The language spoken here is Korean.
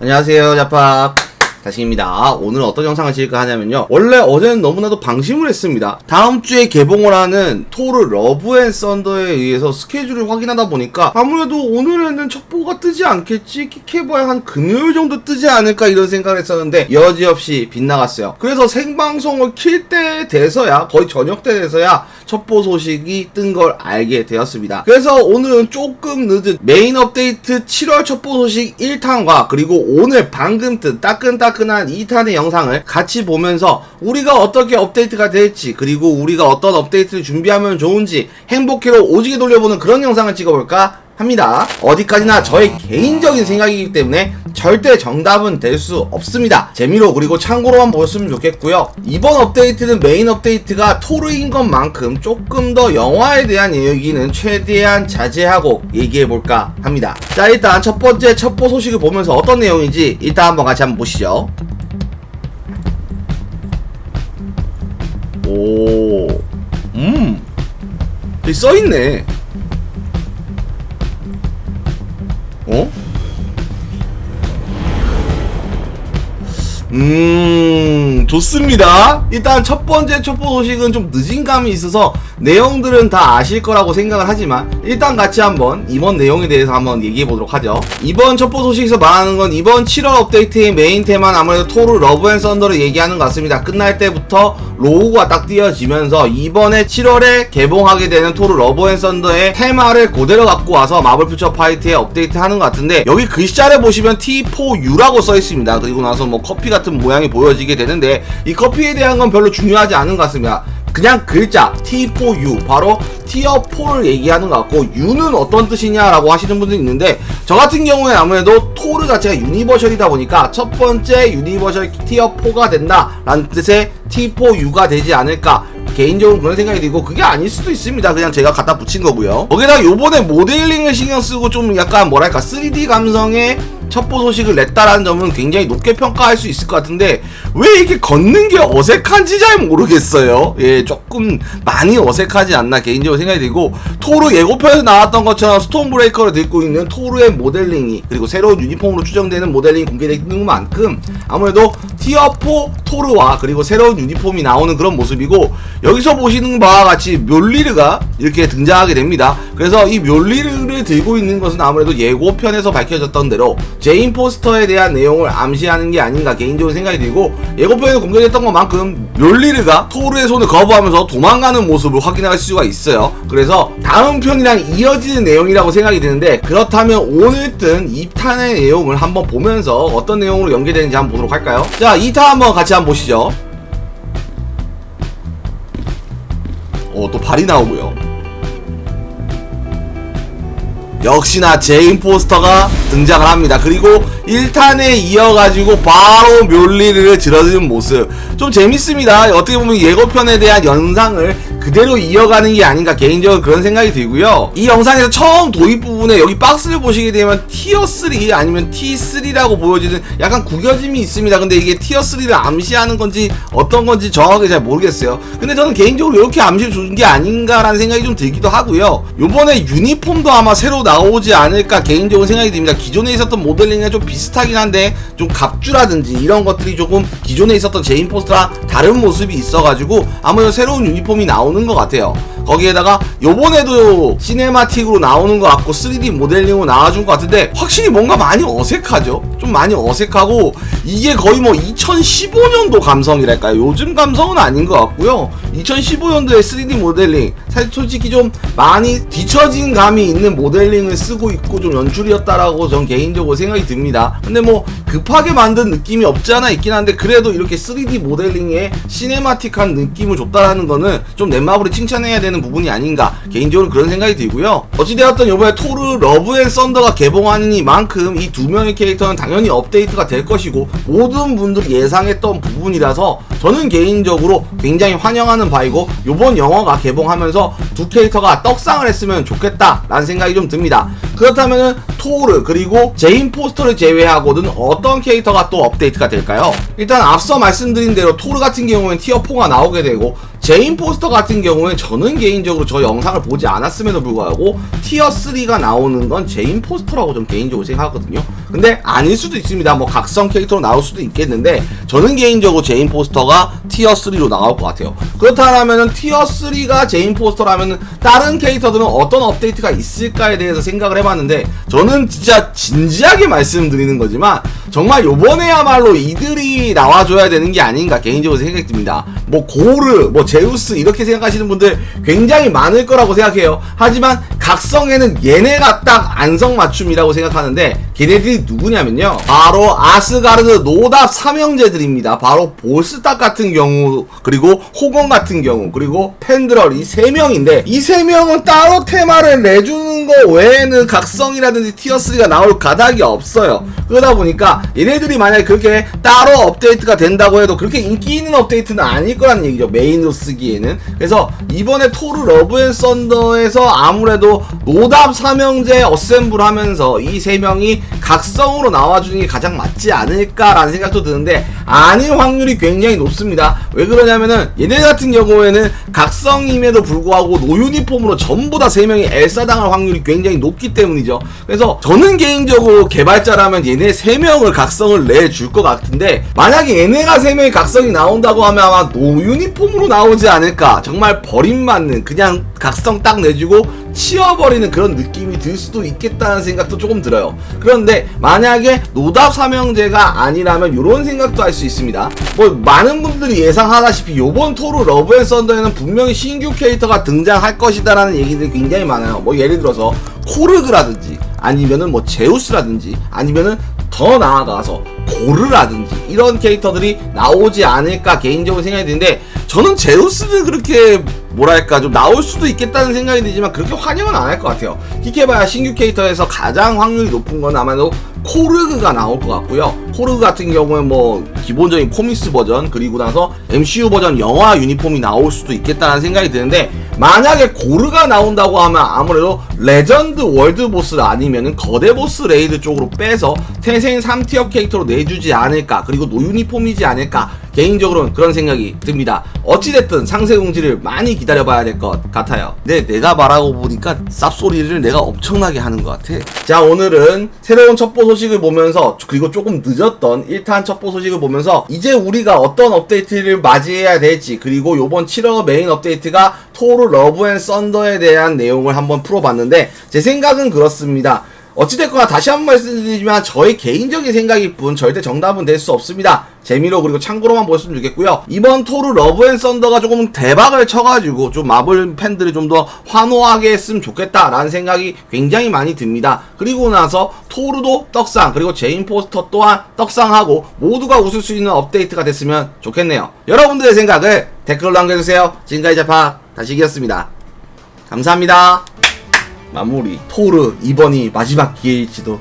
안녕하세요, 자팍. 다시입니다. 오늘 어떤 영상을 찍을까 하냐면요. 원래 어제는 너무나도 방심을 했습니다. 다음 주에 개봉을 하는 토르 러브 앤 썬더에 의해서 스케줄을 확인하다 보니까 아무래도 오늘에는 첩보가 뜨지 않겠지? 킥해봐야 한 금요일 정도 뜨지 않을까 이런 생각을 했었는데 여지없이 빗나갔어요. 그래서 생방송을 킬 때 돼서야 거의 저녁 때 돼서야 첩보 소식이 뜬 걸 알게 되었습니다. 그래서 오늘은 조금 늦은 메인 업데이트 7월 첩보 소식 1탄과 그리고 오늘 방금 뜬 따끈따끈 한 2탄의 영상을 같이 보면서 우리가 어떻게 업데이트가 될지 그리고 우리가 어떤 업데이트를 준비하면 좋은지 행복회로 오지게 돌려보는 그런 영상을 찍어볼까 합니다. 어디까지나 저의 개인적인 생각이기 때문에 절대 정답은 될 수 없습니다. 재미로 그리고 참고로만 보셨으면 좋겠고요. 이번 업데이트는 메인 업데이트가 토르인 것만큼 조금 더 영화에 대한 얘기는 최대한 자제하고 얘기해볼까 합니다. 자 일단 첫 번째 첩보 소식을 보면서 어떤 내용인지 일단 한번 같이 한번 보시죠. 오, 음, 여기 써있네. 음, 좋습니다. 일단 첫 번째 첩보 소식은 좀 늦은 감이 있어서 내용들은 다 아실 거라고 생각을 하지만 일단 같이 한번 이번 내용에 대해서 한번 얘기해 보도록 하죠. 이번 첩보 소식에서 말하는 건 이번 7월 업데이트의 메인 테마는 아무래도 토르 러브 앤 썬더를 얘기하는 것 같습니다. 끝날 때부터 로고가 딱 띄어지면서 이번에 7월에 개봉하게 되는 토르 러브 앤 썬더의 테마를 그대로 갖고 와서 마블 퓨처 파이트에 업데이트 하는 것 같은데 여기 아래 보시면 T4U라고 써 있습니다. 그리고 나서 뭐 커피 같은 모양이 보여지게 되는데 이 커피에 대한 건 별로 중요하지 않은 것 같습니다. 그냥 글자 T4U 바로 티어 4를 얘기하는 것 같고 U는 어떤 뜻이냐라고 하시는 분들이 있는데 저 같은 경우에 아무래도 토르 자체가 유니버셜이다 보니까 첫 번째 유니버셜 티어 4가 된다라는 뜻의 T4U가 되지 않을까 개인적으로 그런 생각이 들고 그게 아닐 수도 있습니다. 그냥 제가 갖다 붙인 거고요. 거기다 요번에 모델링을 신경 쓰고 좀 약간 뭐랄까 3D 감성의 첩보 소식을 냈다라는 점은 굉장히 높게 평가할 수 있을 것 같은데 왜 이게 걷는 게 어색한지 잘 모르겠어요. 예, 조금 많이 어색하지 않나 개인적으로 생각이 들고 토르 예고편에서 나왔던 것처럼 스톤 브레이커를 들고 있는 토르의 모델링이 그리고 새로운 유니폼으로 추정되는 모델링이 공개되는 만큼 아무래도 티어4 토르와 그리고 새로운 유니폼이 나오는 그런 모습이고 여기서 보시는 바와 같이 묘리르가 이렇게 등장하게 됩니다. 그래서 이 묘리르를 들고 있는 것은 아무래도 예고편에서 밝혀졌던 대로 제인 포스터에 대한 내용을 암시하는 게 아닌가 개인적으로 생각이 들고 예고편에서 공개됐던 것만큼 묘리르가 토르의 손을 거부하면서 도망가는 모습을 확인할 수가 있어요. 그래서 다음 편이랑 이어지는 내용이라고 생각이 드는데 그렇다면 오늘 뜬 2탄의 내용을 한번 보면서 어떤 내용으로 연계되는지 한번 보도록 할까요? 자 2탄 한번 같이 한번 보시죠. 어, 또 발이 나오고요. 역시나 제인 포스터가 등장을 합니다. 그리고 1탄에 이어가지고 바로 묘리를 들어드는 모습. 좀 재밌습니다. 어떻게 보면 예고편에 대한 연상을 그대로 이어가는 게 아닌가 개인적으로 그런 생각이 들고요. 이 영상에서 처음 도입 부분에 여기 박스를 보시게 되면 티어 3 아니면 T3라고 보여지는 약간 구겨짐이 있습니다. 근데 이게 티어 3를 암시하는 건지 어떤 건지 정확하게 잘 모르겠어요. 근데 저는 개인적으로 이렇게 암시를 준 게 아닌가라는 생각이 좀 들기도 하고요. 요번에 유니폼도 아마 새로 나오지 않을까 개인적으로 생각이 듭니다. 기존에 있었던 모델링에 좀 비슷하긴 한데 좀 갑주라든지 이런 것들이 조금 기존에 있었던 제인 포스트랑 다른 모습이 있어가지고 아무래도 새로운 유니폼이 나오는 것 같아요. 거기에다가 요번에도 시네마틱으로 나오는 것 같고 3D 모델링으로 나와준 것 같은데 확실히 뭔가 많이 어색하죠? 좀 많이 어색하고 이게 거의 뭐 2015년도 감성이랄까요? 요즘 감성은 아닌 것 같고요. 2015년도에 3D 모델링. 사실 솔직히 좀 많이 뒤처진 감이 있는 모델링을 쓰고 있고 좀 연출이었다라고 전 개인적으로 생각이 듭니다. 근데 뭐 급하게 만든 느낌이 없지 않아 있긴 한데 그래도 이렇게 3D 모델링에 시네마틱한 느낌을 줬다라는 거는 좀 넷마블이 칭찬해야 되는 부분이 아닌가 개인적으로 그런 생각이 들고요. 어찌되었든 이번에 토르 러브 앤 썬더가 개봉하는 이만큼 이 두 명의 캐릭터는 당연히 업데이트가 될 것이고 모든 분들이 예상했던 부분이라서 저는 개인적으로 굉장히 환영하는 바이고 이번 영화가 개봉하면서 두 캐릭터가 떡상을 했으면 좋겠다라는 생각이 좀 듭니다 그렇다면은 토르 그리고 제인 포스터를 제외하고는 어떤 캐릭터가 또 업데이트가 될까요? 일단 앞서 말씀드린 대로 토르 같은 경우엔 티어 4가 나오게 되고 제인 포스터 같은 경우에 저는 개인적으로 저 영상을 보지 않았음에도 불구하고 티어 3가 나오는 건 제인 포스터라고 좀 개인적으로 생각하거든요. 근데 아닐 수도 있습니다. 뭐 각성 캐릭터로 나올 수도 있겠는데 저는 개인적으로 제인 포스터가 티어 3로 나올 것 같아요. 그렇다면은 티어 3가 제인 포스터라면 다른 캐릭터들은 어떤 업데이트가 있을까에 대해서 생각을 해봤 는데 저는 진짜 진지하게 말씀드리는 거지만 정말 요번에야말로 이들이 나와줘야 되는 게 아닌가 개인적으로 생각이 듭니다. 뭐 고르, 뭐 제우스 이렇게 생각하시는 분들 굉장히 많을 거라고 생각해요. 하지만 각성에는 얘네가 딱 안성맞춤이라고 생각하는데 걔네들이 누구냐면요. 바로 아스가르드 노답 삼형제들입니다. 바로 볼스탁 같은 경우 그리고 호건 같은 경우 그리고 펜드럴 이 세 명인데 이 세 명은 따로 테마를 내주는 거 외에는 각성이라든지 티어3가 나올 가닥이 없어요. 그러다 보니까 얘네들이 만약에 그렇게 따로 업데이트가 된다고 해도 그렇게 인기 있는 업데이트는 아닐 거라는 얘기죠. 메인으로 쓰기에는. 그래서 이번에 토르 러브 앤 썬더에서 아무래도 노답 삼형제 어셈블 하면서 이 세 명이 각성으로 나와주는 게 가장 맞지 않을까라는 생각도 드는데 아닐 확률이 굉장히 높습니다. 왜 그러냐면은 얘네 같은 경우에는 각성임에도 불구하고 노 유니폼으로 전부 다 세 명이 엘사 당할 확률이 굉장히 높기 때문이죠. 그래서 저는 개인적으로 개발자라면 얘네 세 명을 각성을 내줄 것 같은데 만약에 얘네가 세 명이 각성이 나온다고 하면 아마 노 유니폼으로 나오지 않을까. 정말 버림받는 그냥 각성 딱 내주고 치워버리는 그런 느낌이 들 수도 있겠다는 생각도 조금 들어요. 그런데 만약에 노답 삼형제가 아니라면 이런 생각도 할 수 있습니다. 뭐 많은 분들이 예상하다시피 요번 토르 러브 앤 썬더에는 분명히 신규 캐릭터가 등장할 것이다 라는 얘기들이 굉장히 많아요. 뭐 예를 들어서 코르그라든지 아니면은 뭐 제우스라든지 아니면은 더 나아가서 고르라든지 이런 캐릭터들이 나오지 않을까 개인적으로 생각이 드는데 저는 제우스는 그렇게 뭐랄까 좀 나올 수도 있겠다는 생각이 들지만 그렇게 환영은 안 할 것 같아요. 킥해봐야 신규 캐릭터에서 가장 확률이 높은 건 아마도 코르그가 나올 것 같고요. 코르그 같은 경우는 뭐 기본적인 코믹스 버전 그리고 나서 MCU 버전 영화 유니폼이 나올 수도 있겠다는 생각이 드는데 만약에 고르가 나온다고 하면 아무래도 레전드 월드 보스 아니면은 거대 보스 레이드 쪽으로 빼서 태생 3티어 캐릭터로 내주지 않을까 그리고 노 유니폼이지 않을까 개인적으로는 그런 생각이 듭니다. 어찌됐든 상세 공지를 많이 기다려봐야 될 것 같아요. 근데 내가 말하고 보니까 쌉소리를 내가 엄청나게 하는 것 같아. 자 오늘은 새로운 첩보 소식을 보면서 그리고 조금 늦었던 1탄 첩보 소식을 보면서 이제 우리가 어떤 업데이트를 맞이해야 될지 그리고 요번 7월 메인 업데이트가 토르 러브 앤 썬더에 대한 내용을 한번 풀어봤는데 제 생각은 그렇습니다. 어찌됐거나 다시 한 번 말씀드리지만 저의 개인적인 생각일 뿐 절대 정답은 될 수 없습니다. 재미로 그리고 참고로만 보셨으면 좋겠고요. 이번 토르 러브 앤 썬더가 조금 대박을 쳐가지고 좀 마블 팬들이 좀 더 환호하게 했으면 좋겠다라는 생각이 굉장히 많이 듭니다. 그리고 나서 토르도 떡상 그리고 제인 포스터 또한 떡상하고 모두가 웃을 수 있는 업데이트가 됐으면 좋겠네요. 여러분들의 생각을 댓글로 남겨주세요. 지금까지 자파 다시기였습니다. 감사합니다. 마무리. 토르 이번이 마지막 기회일지도